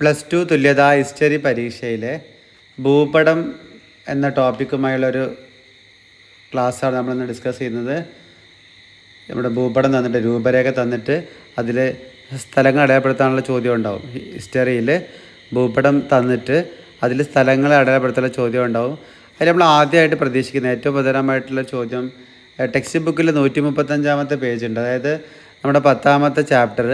Plus two തുല്യതാ history പരീക്ഷയിലെ ഭൂപടം എന്ന ടോപ്പിക്കുമായുള്ളൊരു ക്ലാസ്സാണ് നമ്മളിന്ന് ഡിസ്കസ് ചെയ്യുന്നത്. നമ്മുടെ ഭൂപടം തന്നിട്ട് രൂപരേഖ തന്നിട്ട് അതിൽ സ്ഥലങ്ങൾ അടയാളപ്പെടുത്താനുള്ള ചോദ്യം ഉണ്ടാവും ഹിസ്റ്ററിയിൽ ഭൂപടം തന്നിട്ട് അതിൽ സ്ഥലങ്ങൾ അടയാളപ്പെടുത്താനുള്ള ചോദ്യം ഉണ്ടാവും അതിൽ നമ്മൾ ആദ്യമായിട്ട് പ്രതീക്ഷിക്കുന്ന ഏറ്റവും പ്രധാനമായിട്ടുള്ള ചോദ്യം ടെക്സ്റ്റ് ബുക്കിൽ നൂറ്റി മുപ്പത്തഞ്ചാമത്തെ പേജ് ഉണ്ട്. അതായത് നമ്മുടെ പത്താമത്തെ ചാപ്റ്റർ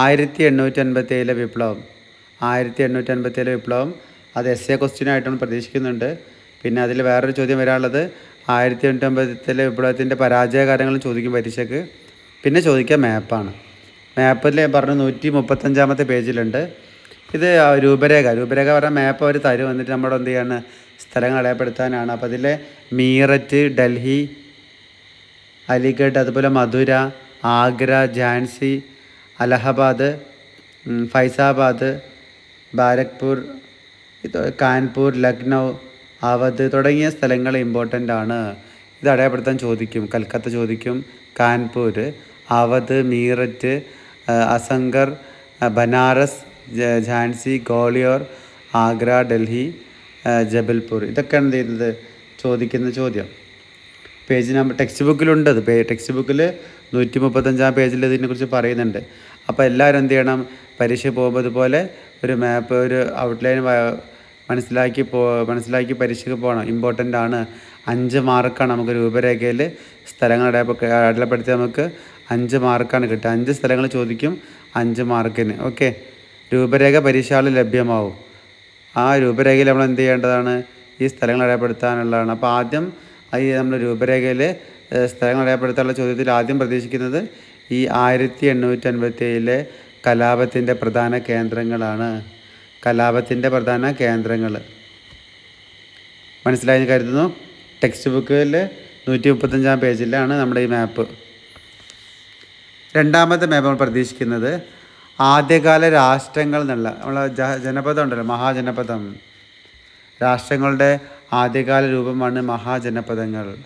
ആയിരത്തി എണ്ണൂറ്റി അൻപത്തി ഏഴിലെ വിപ്ലവം. ആയിരത്തി എണ്ണൂറ്റി അൻപത്തി ഏഴിലെ വിപ്ലവം അത് എസ് എ ക്വസ്റ്റ്യൻ ആയിട്ടാണ് പ്രതീക്ഷിക്കുന്നുണ്ട്. പിന്നെ അതിൽ വേറൊരു ചോദ്യം വരാനുള്ളത് ആയിരത്തി എണ്ണൂറ്റി അമ്പത്തിയേഴ് വിപ്ലവത്തിന്റെ പരാജയ ചോദിക്കും പരീക്ഷയ്ക്ക്. പിന്നെ ചോദിക്കുക മാപ്പാണ്. മാപ്പിൽ പറഞ്ഞു നൂറ്റി മുപ്പത്തഞ്ചാമത്തെ പേജിലുണ്ട്. ഇത് രൂപരേഖ രൂപരേഖ പറഞ്ഞാൽ മാപ്പ് അവർ തരും. എന്നിട്ട് നമ്മുടെ എന്ത് ചെയ്യാണ്? സ്ഥലങ്ങൾ അടയാളപ്പെടുത്താനാണ്. അപ്പോൾ അതിലെ മീററ്റ് ഡൽഹി അലിഗഡ് അതുപോലെ മധുര ആഗ്ര ജാൻസി അലഹബാദ് ഫൈസാബാദ് ബാരക്പൂർ കാൻപൂർ ലക്നൗ അവധ് തുടങ്ങിയ സ്ഥലങ്ങൾ ഇമ്പോർട്ടന്റ് ആണ്. ഇത് അടയാളപ്പെടുത്താൻ ചോദിക്കും കൽക്കത്ത ചോദിക്കും. കാൻപൂർ അവധ് മീററ്റ് അസംഗർ ബനാറസ് ഝാൻസി ഗോളിയോർ ആഗ്ര ഡൽഹി ജബൽപൂർ. ഇതൊക്കെയാണ് എന്ത് ചെയ്യുന്നത് ചോദിക്കുന്ന ചോദ്യം. പേജ് നമ്പർ ടെക്സ്റ്റ് ബുക്കിലുണ്ട് അത്. ടെക്സ്റ്റ് ബുക്കിൽ നൂറ്റി മുപ്പത്തഞ്ചാം പേജിൽ ഇതിനെക്കുറിച്ച് പറയുന്നുണ്ട്. അപ്പോൾ എല്ലാവരും എന്ത് ചെയ്യണം? പരീക്ഷ പോകുമ്പോൾ ഇതുപോലെ ഒരു മാപ്പ് ഒരു ഔട്ട്ലൈൻ മനസ്സിലാക്കി പോ മനസ്സിലാക്കി പരീക്ഷയ്ക്ക് പോകണം. ഇമ്പോർട്ടന്റ് ആണ്. അഞ്ച് മാർക്കാണ് നമുക്ക് രൂപരേഖയിൽ സ്ഥലങ്ങൾ അടയാളപ്പെ- അടയാളപ്പെടുത്തി നമുക്ക് അഞ്ച് മാർക്കാണ് കിട്ടുക. അഞ്ച് സ്ഥലങ്ങൾ ചോദിക്കും അഞ്ച് മാർക്കിന് ഓക്കെ രൂപരേഖ പരീക്ഷകളിൽ ലഭ്യമാവും. ആ രൂപരേഖയിൽ നമ്മൾ എന്ത് ചെയ്യേണ്ടതാണ്? ഈ സ്ഥലങ്ങൾ അടയാളപ്പെടുത്താനുള്ളതാണ്. അപ്പോൾ ആദ്യം ഈ നമ്മൾ രൂപരേഖയിൽ സ്ഥലങ്ങൾ അടയാളപ്പെടുത്താനുള്ള ചോദ്യത്തിൽ ആദ്യം പ്രതീക്ഷിക്കുന്നത് ഈ ആയിരത്തി എണ്ണൂറ്റി അൻപത്തി ഏഴിലെ കലാപത്തിന്റെ പ്രധാന കേന്ദ്രങ്ങളാണ് കലാപത്തിന്റെ പ്രധാന കേന്ദ്രങ്ങൾ. മനസ്സിലായി കരുതുന്നു. ടെക്സ്റ്റ് ബുക്കിൽ നൂറ്റി മുപ്പത്തഞ്ചാം പേജിലാണ് നമ്മുടെ ഈ മാപ്പ് രണ്ടാമത്തെ മാപ്പ് നമ്മൾ പ്രതീക്ഷിക്കുന്നത് ആദ്യകാല രാഷ്ട്രങ്ങൾ എന്നുള്ള നമ്മളെ ജ- ജനപദം ഉണ്ടല്ലോ മഹാജനപദം. രാഷ്ട്രങ്ങളുടെ ആദ്യകാല രൂപമാണ് മഹാജനപദങ്ങൾ.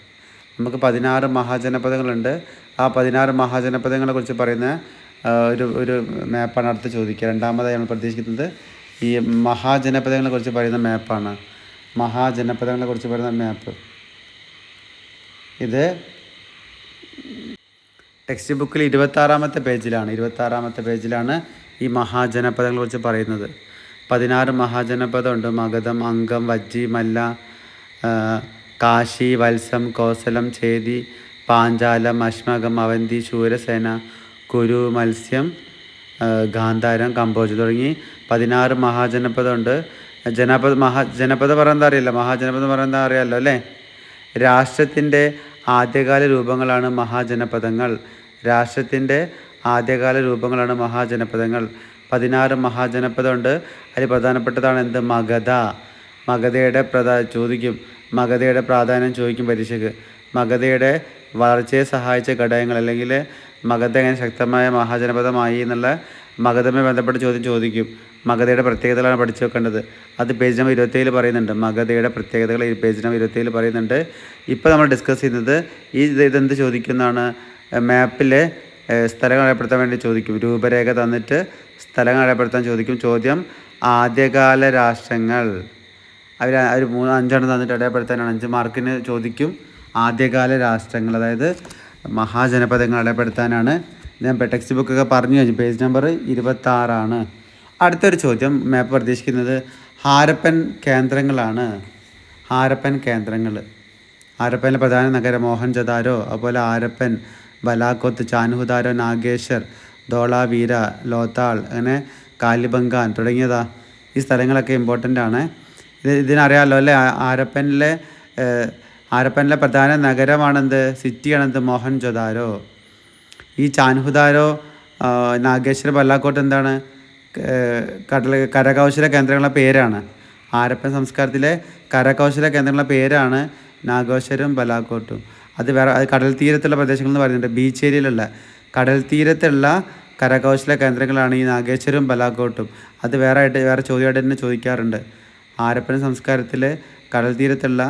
നമുക്ക് പതിനാറ് മഹാജനപദങ്ങളുണ്ട്. ആ പതിനാറ് മഹാജനപദങ്ങളെക്കുറിച്ച് പറയുന്ന ഒരു ഒരു മാപ്പാണ് അടുത്ത് ചോദിക്കുക. രണ്ടാമതായി നമ്മൾ പ്രതീക്ഷിക്കുന്നത് ഈ മഹാജനപദങ്ങളെ കുറിച്ച് പറയുന്ന മാപ്പാണ് മഹാജനപദങ്ങളെ കുറിച്ച് പറയുന്ന മാപ്പ് ഇത് ടെക്സ്റ്റ് ബുക്കിൽ ഇരുപത്താറാമത്തെ പേജിലാണ്. ഇരുപത്താറാമത്തെ പേജിലാണ് ഈ മഹാജനപദങ്ങളെ കുറിച്ച് പറയുന്നത്. പതിനാറ് മഹാജനപദമുണ്ട്. മഗധം അംഗം വജ്ജി മല്ല കാശി വത്സം കോസലം ചേതി പാഞ്ചാലം അശ്മകം അവന്തി ശൂരസേന കുരു മത്സ്യം ഗാന്ധാരം കമ്പോജ് തുടങ്ങി പതിനാറ് മഹാജനപദമുണ്ട്. ജനപദ മഹാ ജനപദം പറയുന്നത് അറിയില്ല? മഹാജനപദം പറയുന്നത് അറിയാമല്ലോ അല്ലേ? രാഷ്ട്രത്തിന്റെ ആദ്യകാല രൂപങ്ങളാണ് മഹാജനപദങ്ങൾ. രാഷ്ട്രത്തിന്റെ ആദ്യകാല രൂപങ്ങളാണ് മഹാജനപദങ്ങൾ. പതിനാറ് മഹാജനപദമുണ്ട്. അതിൽ പ്രധാനപ്പെട്ടതാണ് എന്ത്? മഗധ. മഗധയുടെ പ്രധാ ചോദിക്കും. മഗധയുടെ പ്രാധാന്യം ചോദിക്കും പരീക്ഷയ്ക്ക് മഗധയുടെ വളർച്ചയെ സഹായിച്ച ഘടകങ്ങൾ അല്ലെങ്കിൽ മഗധ എങ്ങനെ ശക്തമായ മഹാജനപദമായി എന്നുള്ള മഗതമായി ബന്ധപ്പെട്ട ചോദ്യം ചോദിക്കും. മഗധയുടെ പ്രത്യേകതകളാണ് പഠിച്ചു വെക്കേണ്ടത്. അത് പേജ് നമ്പർ ഇരുപത്തേഴിൽ പറയുന്നുണ്ട്. മഗധയുടെ പ്രത്യേകതകൾ ഈ പേജ് നമ്പർ ഇരുപത്തേഴിൽ പറയുന്നുണ്ട്. ഇപ്പോൾ നമ്മൾ ഡിസ്കസ് ചെയ്യുന്നത് ഈ ഇത് ഇതെന്ത് ചോദിക്കുന്നതാണ് മാപ്പിലെ സ്ഥലങ്ങൾ അടയാളപ്പെടുത്താൻ വേണ്ടി ചോദിക്കും. രൂപരേഖ തന്നിട്ട് സ്ഥലങ്ങൾ അടയാളപ്പെടുത്താൻ ചോദിക്കും. ചോദ്യം ആദ്യകാല രാഷ്ട്രങ്ങൾ. അവർ ഒരു മൂന്ന് അഞ്ചെണ്ണം തന്നിട്ട് ഇടയപ്പെടുത്താനാണ്. അഞ്ച് മാർക്കിന് ചോദിക്കും ആദ്യകാല രാഷ്ട്രങ്ങൾ അതായത് മഹാജനപദങ്ങൾ അടയാളപ്പെടുത്താനാണ് ഞാൻ ടെക്സ്റ്റ് ബുക്കൊക്കെ പറഞ്ഞു കഴിഞ്ഞു. പേജ് നമ്പർ ഇരുപത്താറാണ്. അടുത്തൊരു ചോദ്യം മാപ്പ് പ്രതീക്ഷിക്കുന്നത്. ഹാരപ്പൻ കേന്ദ്രങ്ങളാണ്. ഹാരപ്പൻ കേന്ദ്രങ്ങൾ. ഹാരപ്പനിലെ പ്രധാന നഗരം മോഹൻജദാരോ അതുപോലെ ആരപ്പൻ ബലാക്കോത്ത് ചാൻഹുദാരോ നാഗേശ്വർ ധോളാവീര ലോത്താൾ അങ്ങനെ കാലിബംഗാൻ തുടങ്ങിയതാ. ഈ സ്ഥലങ്ങളൊക്കെ ഇമ്പോർട്ടന്റ് ആണ്. ഇത് ഇതിനറിയാമല്ലോ അല്ലേ? ആരപ്പനിലെ ആരപ്പനിലെ പ്രധാന നഗരമാണെന്ത്? സിറ്റിയാണെന്ത്? മോഹൻ മോഹൻജൊദാരോ ഈ ചാൻഹുദാരോ നാഗേശ്വര ബല്ലാക്കോട്ട് എന്താണ്? കടൽ കരകൗശല കേന്ദ്രങ്ങളുടെ പേരാണ്. ആരപ്പൻ സംസ്കാരത്തിലെ കരകൗശല കേന്ദ്രങ്ങളുടെ പേരാണ് നാഗേശ്വരം ബലാക്കോട്ടും അത് വേറെ അത് കടൽ തീരത്തുള്ള പ്രദേശങ്ങൾ എന്ന് പറയുന്നുണ്ട്. ബീച്ച് ഏരിയയിലുള്ള കടൽ തീരത്തുള്ള കരകൗശല കേന്ദ്രങ്ങളാണ് ഈ നാഗേശ്വരം ബലാക്കോട്ടും അത് വേറെ ആയിട്ട് വേറെ ചോദ്യമായിട്ട് തന്നെ ചോദിക്കാറുണ്ട്. ഹാരപ്പൻ സംസ്കാരത്തിലെ കടൽ തീരത്തുള്ള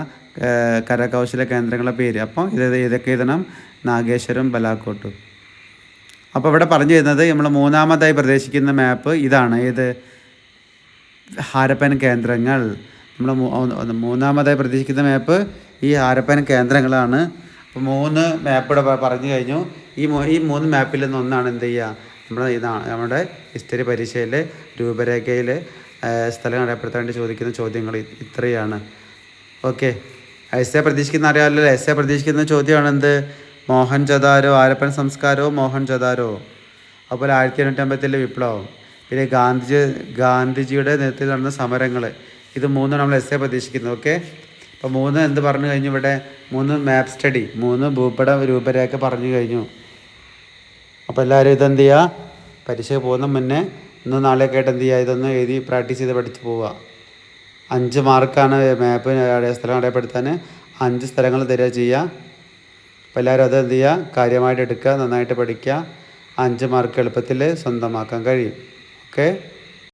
കരകൗശല കേന്ദ്രങ്ങളുടെ പേര്. അപ്പോൾ ഇത് ഇതൊക്കെ എഴുതണം? നാഗേശ്വരം ബലാക്കോട്ടും അപ്പോൾ ഇവിടെ പറഞ്ഞു തരുന്നത് നമ്മൾ മൂന്നാമതായി പ്രദേശിക്കുന്ന മാപ്പ് ഇതാണ്. ഏത്? ഹാരപ്പൻ കേന്ദ്രങ്ങൾ. നമ്മൾ മൂന്നാമതായി പ്രതീക്ഷിക്കുന്ന മാപ്പ് ഈ ഹാരപ്പൻ കേന്ദ്രങ്ങളാണ്. അപ്പോൾ മൂന്ന് മാപ്പ് ഇവിടെ പറഞ്ഞു കഴിഞ്ഞു. ഈ ഈ മൂന്ന് മാപ്പിൽ നിന്ന് ഒന്നാണ് എന്ത് ചെയ്യുക? നമ്മുടെ ഇതാണ് നമ്മുടെ ഹിസ്റ്ററി പരീക്ഷയിലെ രൂപരേഖയിൽ സ്ഥലം അറിയപ്പെടുത്താൻ വേണ്ടി ചോദിക്കുന്ന ചോദ്യങ്ങൾ ഇത്രയാണ്. ഓക്കെ. എസ് എ പ്രതീക്ഷിക്കുന്ന അറിയാമല്ലോ എസ് എ പ്രതീക്ഷിക്കുന്ന ചോദ്യമാണ് എന്ത്? മോഹൻ ജദാരോ ആരപ്പൻ സംസ്കാരമോ മോഹൻ ജദാരോ അതുപോലെ ആയിരത്തി എണ്ണൂറ്റി അമ്പത്തിലെ വിപ്ലവം. പിന്നെ ഗാന്ധിജി ഗാന്ധിജിയുടെ നേതൃത്വത്തിൽ നടന്ന സമരങ്ങൾ ഇത് മൂന്നും നമ്മൾ എസ് എ പ്രതീക്ഷിക്കുന്നത് ഓക്കെ. അപ്പോൾ മൂന്ന് എന്ത് പറഞ്ഞു കഴിഞ്ഞു ഇവിടെ? മൂന്ന് മാപ്പ് സ്റ്റഡി മൂന്ന് ഭൂപട രൂപരേഖ പറഞ്ഞു കഴിഞ്ഞു. അപ്പോൾ എല്ലാവരും ഇതെന്ത് ചെയ്യുക? പരീക്ഷ പോകുന്ന മുന്നേ ഇന്ന് നാളെ കേട്ട് എന്ത് ചെയ്യുക ഇതൊന്ന് എഴുതി പ്രാക്ടീസ് ചെയ്ത് പഠിച്ച് പോവുക അഞ്ച് മാർക്കാണ് മാപ്പ് സ്ഥലം അടയപ്പെടുത്താൻ അഞ്ച് സ്ഥലങ്ങൾ തരിക ചെയ്യുക അപ്പോൾ എല്ലാവരും അത് എന്ത് ചെയ്യുക കാര്യമായിട്ട് എടുക്കുക നന്നായിട്ട് പഠിക്കുക. അഞ്ച് മാർക്ക് എളുപ്പത്തിൽ സ്വന്തമാക്കാൻ കഴിയും. ഓക്കെ?